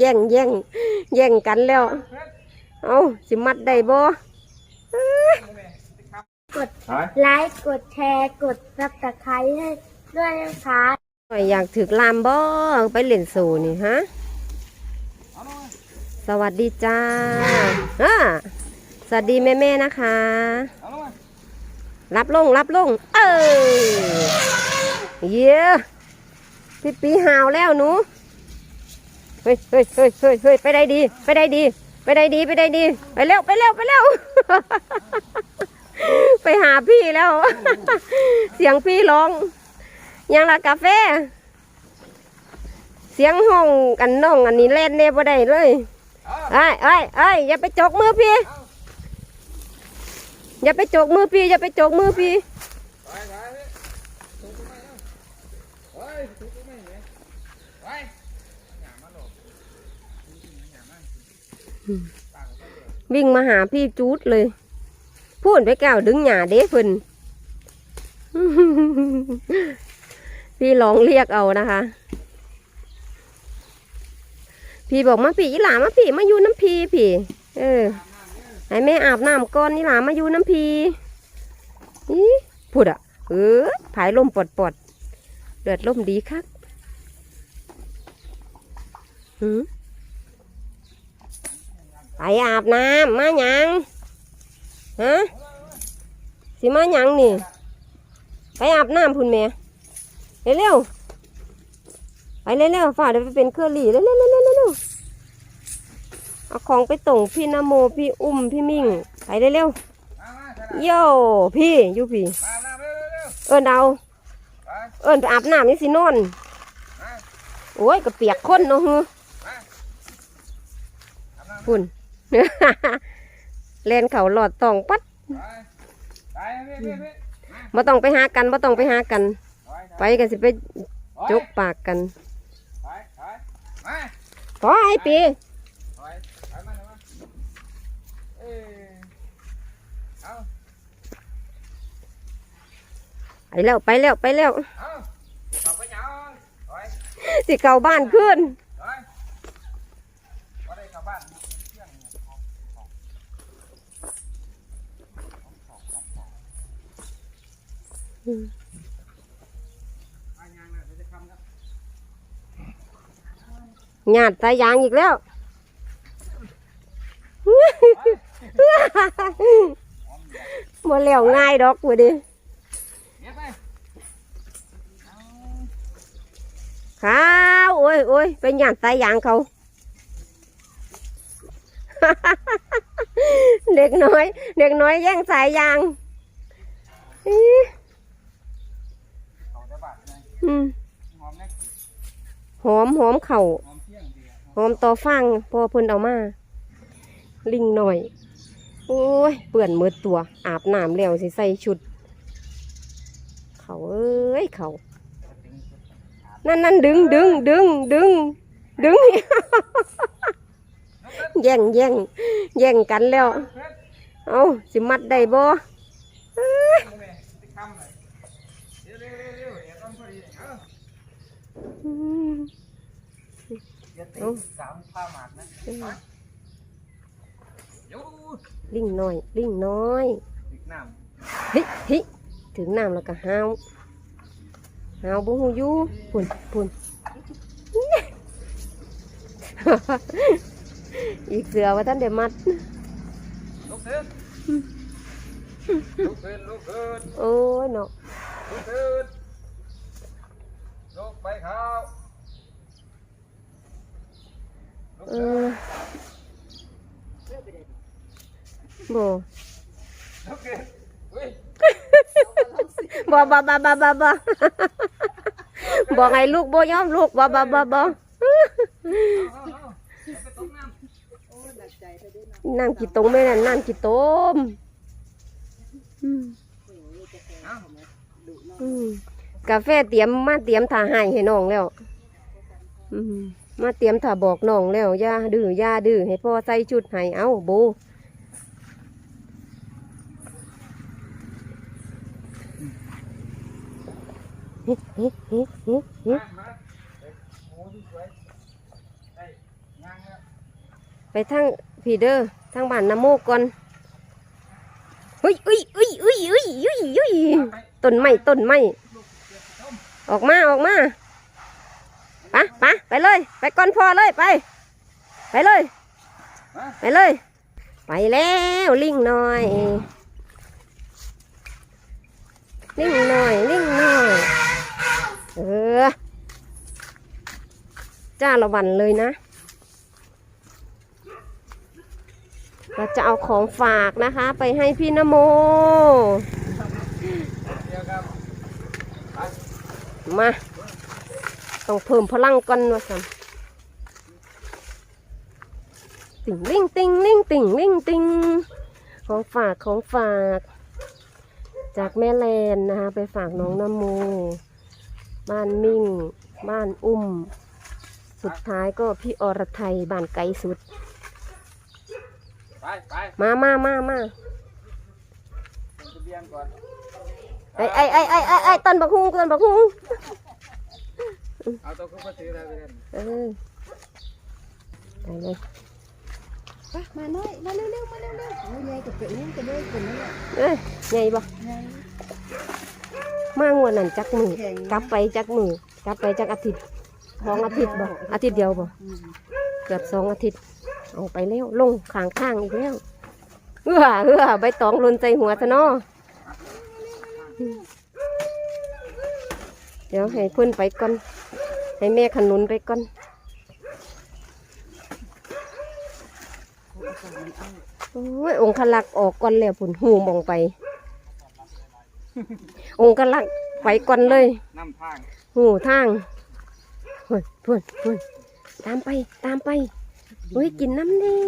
แย่งแย่งแย่งกันแล้ว เอาสิมัดได้บ่กดไลค์กดแชร์กดซับสไครต์ให้ด้วยนะคะหน่อยอยากถึกลามบ่ไปเล่นโซนี่ฮะสวัสดีจ้าอ่าสวัสดีแม่แม่ๆนะคะ รับลงรับลง เออเย้พี่ปีหาวแล้วหนู เฮ้ยเฮ้ยเฮ้ยเฮ้ยเฮ้ยไปได้ดี ไปได้ดี ไปได้ดี ไปได้ดี ไปเร็ว ไปเร็ว ไปเร็ว ไปหาพี่แล้ว เสียงพี่ร้อง ยังละกาแฟ เสียงห้องกันน้องอันนี้เล่นเนี่ยบ่ได้เลยไอ้ไอ้ไอ้ยอย่าไปจกมือพี่ อย่าไปจกมือพี่ อย่าไปจกมือพี่ วิ่งมาหาพี่จูดเลย พูดไปแก้วดึงหยาเด้พึ่นพี่ลองเรียกเอานะคะ พี่บอกมาพี่อีหลามาพี่มาอยู่น้ำพีพี่ เออให้แม่อาบน้ำก่อนอีหลามาอยู่น้ำพีอีพูดอะ เออผายลมปอดปอดเดือดลมดีครับหืม ไปอาบน้ำมาหยังฮะสิมาหยังนี่ ไปอาบน้ำพุ่นแม่เร็วๆไปเร็วๆฝ่าเดี๋ยวไปเป็นเครือหลี่เร็วๆเร็วๆๆเอาของไปส่งพี่นโมพี่อุ้มพี่มิ่งไปเร็วๆโย่พี่ยูพี่เอิญเอาเอิญไปอาบน้ำนี่สินอนโอ้ยก็เปียกคนเนาะฮึพุ่น เล่นเขาหลอดตองปัดบ่ต้องไปหากันบ่ต้องไปหากัน ไปกันสิไปจกปากกันพอไอ้ปีไปแล้วไปแล้วไปแล้วสิเก่าบ้านขึ้น หยาดสายางอีกแล้วมาแล้วง่ายดอกว่ดิข้าวโอ้ยโอ้ยเป็นหยาดสายยางเขาเด็กน้อย เด็กน้อยแย่งสายยาง อี๋อืมหอมหอมเข่าหอมต่อฟังพอเพิ่นเอามา ลิงหน่อย โอ้ย เปื่อนมืดตัว อาบน้ำแล้วสิใส่ชุด เขาเอ้ยเขานั่นนั่นดึงดึงดึงดึงดึง แย่งแย่งแย่งกันแล้ว เอาสิมัดได้บ่ อืมสามผ้าหมากนะยูลิงน้อย ลิงน้อยอีกน้เฮ้ยเฮ้ยถึงน้ำแล้วก็ห้าวห้าวบุหูอยูปุ่นปุ่นอีกเสือว่าท่านเดี๋ยวมัดำลุกขึ้นลุกขึ้นลุกขึ้นโอ้ยเนาะลุกขึ้นลุก ไปข้าวลุกเอขึ้นอบ่ลุกขึ้นอุ้ยบ่บ่บ่บ่บ่บ่บอกให้ลูกบ่ยอมลูกบ่บ่บ่บ่เอาเอาเอาไปตกน้ำน้ำกี่ตรงไม่นั่นน้ำกี่ต้มอืมเอาอืม กาแฟเตรียมมาเตรียมถ่าให้ให้น้องแล้วอืมมาเตรียมถ่าบอกน้องแล้วย่าดื้อย่าดื้อให้พ่อใส่ชุดให้เอาโบเฮ้เฮ้เฮ้เฮ้เฮ้มาโอ้ที่สวยได้งานไปทางพีเดอร์ทางบ้านน้ำโมก่อนเฮ้ยเอ้ยเอ้ยเอ้ยเอ้ยเอ้ยเอ้ยต้นไม้ต้นไม้ ออกมาออกมาปะปะไปเลย ไปก่อนพอเลยไป ไปเลย ไปเลย ไปแล้วลิงหน่อยลิงหน่อยลิงหน่อยเออจ้าละวันเลยนะเราจะเอาของฝากนะคะ ไปให้พี่นโม เดี๋ยวครับ มา ต้องเพิ่มพลังก่อนวะสันติ่งลิงติงลิงติ่งลิงติงของฝากของฝาก จากแม่แลนนะคะ ไปฝากน้องนโมบ้านมิ่ง บ้านอุ้ม สุดท้ายก็พี่อรไทยบ้านไกลสุด ไปไปมามามามาลงทะเบียนก่อนไอ้ไอ้ไอ้ไอ้ไอ้ไอ้ต้นบักฮุงต้นบักฮุงเอาตัวเข้ามาซื้อได้ไปเล่นเออไปเลยมาหน่อยมาเร็วๆมาเร็วๆโอ้ยยายกับเกิดนี่กันด้วยกันนี่แหละเอ้ยใหญ่บ่มางวดนั่นจักมือแข็งกลับไปจักมือกลับไปจักอาทิตย์สองอาทิตย์บ่อาทิตย์เดียวบ่เกือบสองอาทิตย์เอาไปแล้วลงข้างข้างๆอีกแล้วเอื้อเอื้อใบตองหล่นใจหัวซะเนาะ เดี๋ยวให้เพิ่อนไปก่อน ให้แม่ขนุนไปก่อนโอ้ยองคลักษ์ออกก่อนแล้วผุนหูมองไป องคลักษ์ไปก่อนเลยน้ำทางหูทางเพื่อนเพื่อนเพื่อนตามไปตามไปอุ้ยกินน้ำนี่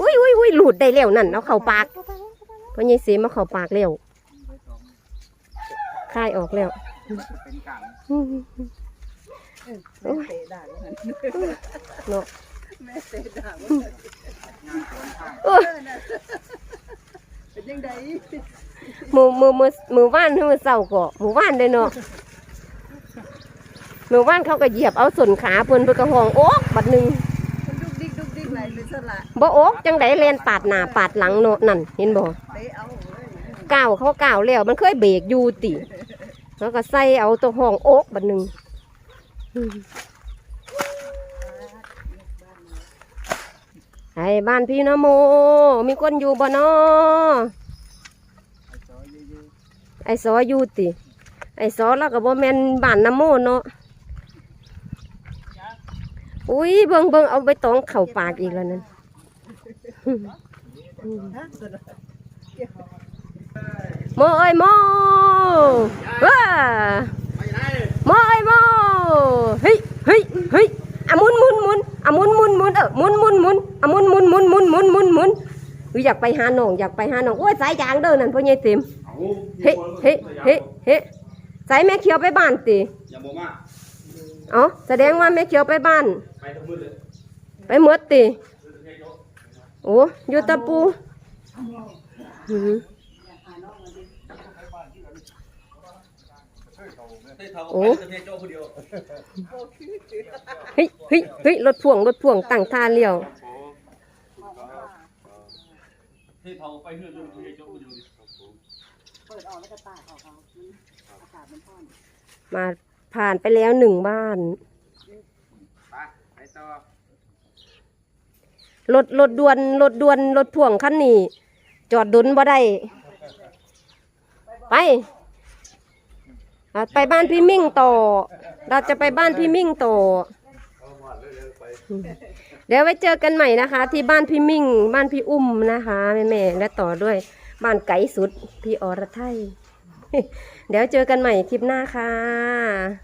อุ้ยอุ้ยอุ้ยหลุดได้แล้วนั่นเอาเข่าปากเพราะยายเสียมาเข่าปากแล้วคายออกแล้ว เป็นกลางอื้อโอ้ยเนาะงานสวนทางเอ้ยเป็นยังไงมือมือมือมือว่านมือเศร้าก็มือว่านเลยเนาะมือว่านเขาก็เหยียบเอาส่วนขาเพิ่นไปกระห้องโอ๊กบัดหนึ่งมันดุกดิกดุกดิกไหลเลยสละบ่โอ๊กจังไดแลนปาดหน้าปาดหลังเนาะนั่น เห็นบ่ไปเอาเลยก้าวเขาก้าวแล้วมันเคยเบรกอยู่ติ แล้วก็ใส่เอาตัวห้องโอ๊กบัดหนึ่งไอ้บ้านพี่นะโม มีคนอยู่บ่นอไอ้ซอยยืดไอ้สออยู่ติ ไอ้สอแล้วก็บ่แมนบ้านนะโมเนาะอุ้ยเบิ่งเบิ่งเอาไปตองเข่าปากอีกแล้วนั่น โมเอ้ยโมว้าโมเอ้ยโมเฮ้ยเฮ้ยเฮ้ยอะหมุนหมุนหมุนอะหมุนหมุนหมุนเออหมุนหมุนหมุนอะหมุนหมุนหมุนหมุนหมุนหมุนหมุนอุ๊ยอยากไปหาน้องอยากไปหาน้องโอ้ยสายยางเด้อนั่นพ่อใหญ่เต็มเฮ้เฮ้เฮ้เฮ้สายแม่เขียวไปบ้านติอย่าโมมาอ๋อแสดงว่าแม่เขียวไปบ้าน ไปทั้งมืดเลยไปหมดติโอ้อยู่ตะปูหือ ให้เขา โอ้ไปเทโจ้คนเดียวเฮ้ยเฮ้ยเฮ้ยรถพ่วงรถพ่วงตั้งท่าเลี้ยวให้เขาไปเฮือนเทโจ้คนเดียวดิเปิดออกแล้วก็ตากออกเอาอากาศมันร้อนมาผ่านไปแล้วหนึ่งบ้านไปไปต่อรถรถด่วนรถด่วนรถพ่วงคันนี้ จอดดุนบ่ได้ ไป อะไปบ้านพี่มิ่งต่อ เราจะไปบ้านพี่มิ่งต่อ เดี๋ยวไว้เจอกันใหม่นะคะ ที่บ้านพี่มิ่ง บ้านพี่อุ้มนะคะแม่แม่ๆและต่อด้วยบ้านไก่สุด พี่อรไทย เดี๋ยวเจอกันใหม่คลิปหน้าค่ะ